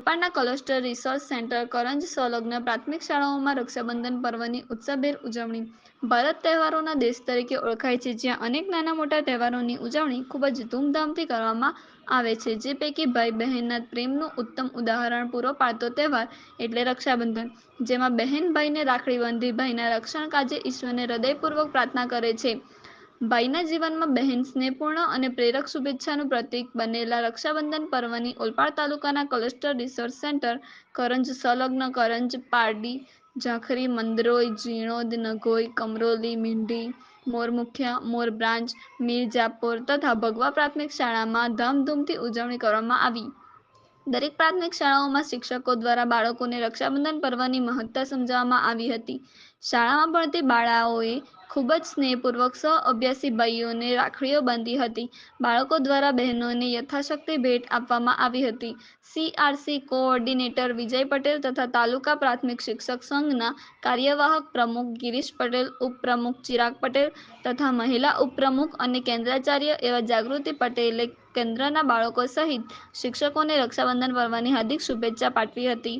તાલુકાના cluster resource centre Karanj સંલગ્ન પ્રાથમિક શાળાઓમાં રક્ષાબંધન પર્વની ઉત્સવભેર ઉજવણી. ભારત તહેવારોના દેશ તરીકે ઓળખાય છે, જ્યાં અનેક નાના મોટા તહેવારોની ઉજવણી ખૂબ જ ધૂમધામથી કરવામાં આવે છે. જે પૈકી ભાઈ બહેનના પ્રેમનું ઉત્તમ ઉદાહરણ પૂરો પાડતો તહેવાર એટલે રક્ષાબંધન, જેમાં બહેન ભાઈને રાખડી બાંધી ભાઈના રક્ષણ કાજે ઈશ્વરને હૃદયપૂર્વક પ્રાર્થના કરે છે. ભાઈના જીવનમાં બહેન સ્નેહપૂર્ણ અને પ્રેરક શુભેચ્છાનું પ્રતીક બનેલા રક્ષાબંધન પર્વની ઓલપાડ તાલુકાના ક્લસ્ટર રિસર્ચ સેન્ટર, કરંજ સંલગ્ન કરંજ, પારડી જાખરી મંદરોઈ, ઝીણોદ, નગોઈ, કમરોલી, મીંઢી મોરમુખિયા મોર બ્રાન્ચ, મીરજાપુર તથા ભગવા પ્રાથમિક શાળામાં ધામધૂમથી ઉજવણી કરવામાં આવી. દરેક પ્રાથમિક શાળાઓમાં શિક્ષકો દ્વારા બાળકોને રક્ષાબંધન પર્વની મહત્તા સમજાવવામાં આવી હતી. શાળામાં ભણતી બાળાઓએ ખૂબ જ સ્નેહપૂર્વક સહ અભ્યાસી ભાઈઓને રાખડીઓ બાંધી હતી. બાળકો દ્વારા બહેનોને યથાશક્તિ ભેટ આપવામાં આવી હતી. સીઆરસી કોઓર્ડિનેટર વિજય પટેલ તથા તાલુકા પ્રાથમિક શિક્ષક સંઘના કાર્યવાહક પ્રમુખ ગિરીશ પટેલ, ઉપપ્રમુખ ચિરાગ પટેલ તથા મહિલા ઉપપ્રમુખ અને કેન્દ્રાચાર્ય એવા જાગૃતિ પટેલે કેન્દ્રના બાળકો સહિત શિક્ષકોને રક્ષાબંધન પર્વની હાર્દિક શુભેચ્છા પાઠવી હતી.